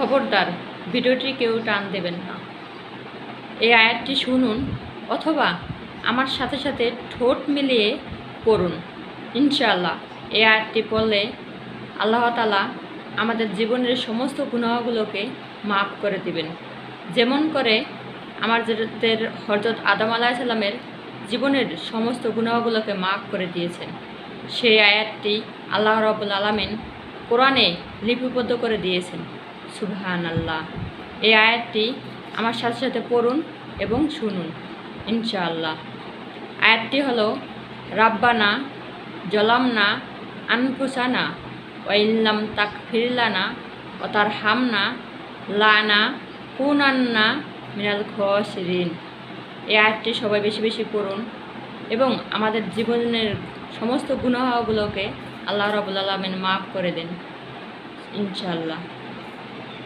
খবরদার, ভিডিওটি কেউ টান দেবেন না। এই আয়াতটি শুনুন অথবা আমার সাথে সাথে ঠোঁট মিলিয়ে পড়ুন। ইনশাআল্লাহ, এই আয়াতটি পড়লে আল্লাহ তালা আমাদের জীবনের সমস্ত গুনাহগুলোকে মাফ করে দিবেন। যেমন করে আমাদের হজরত আদম আলাহ সাল্লামের জীবনের সমস্ত গুনাহগুলোকে মাফ করে দিয়েছেন। সেই আয়াতটি আল্লাহ রবুল আলমিন কোরআনে লিপিবদ্ধ করে দিয়েছেন। সুবহান আল্লাহ এই আয়াতটি আমার সাথে সাথে পড়ুন এবং শুনুন, ইনশাআল্লাহ। আয়াতটি হলো, রাব্বানা জলামনা আনফুসানা ওয়াইল্লাম তাক ফিরলানা ও তার হামনা লানা কুনান্না মিনাল খসরিন। এই আয়াতটি সবাই বেশি বেশি পড়ুন এবং আমাদের জীবনের সমস্ত গুনাহগুলোকে আল্লাহ রবুল আলমিন মাফ করে দেন, ইনশাআল্লাহ।